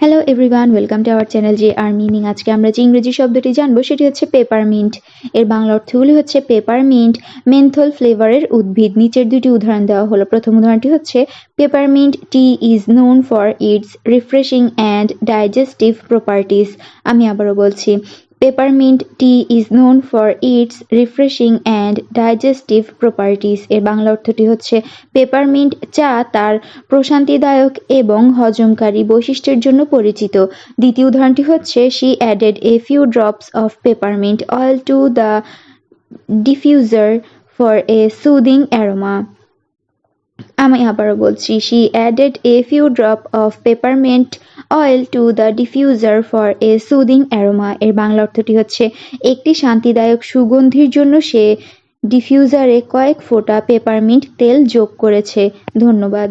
Hello everyone welcome to our channel যে আর meaning আজকে আমরা যে ইংরেজি শব্দটি জানব সেটি হচ্ছে পেপারমিন্ট এর বাংলা অর্থগুলি হচ্ছে পেপারমিন্ট মেন্থল ফ্লেভারের উদ্ভিদ। নিচের দুটি উদাহরণ দেওয়া হলো। প্রথম উদাহরণটি হচ্ছে peppermint tea is known for its refreshing and digestive properties আমি আবারও বলছি peppermint tea is known for its refreshing and digestive properties এর বাংলা অর্থটি হচ্ছে, পেপারমিন্ট চা তার প্রশান্তিদায়ক এবং হজমকারী বৈশিষ্ট্যের জন্য পরিচিত। দ্বিতীয় উদাহরণটি হচ্ছে she added a few drops of peppermint oil to the diffuser for a soothing aroma আমি আবারও বলছি she added a few drop of peppermint oil to the diffuser for a soothing aroma এর বাংলা অর্থটি হচ্ছে, একটি শান্তিদায়ক সুগন্ধির জন্য সে ডিফিউজারে কয়েক ফোঁটা পেপারমিন্ট তেল যোগ করেছে। ধন্যবাদ।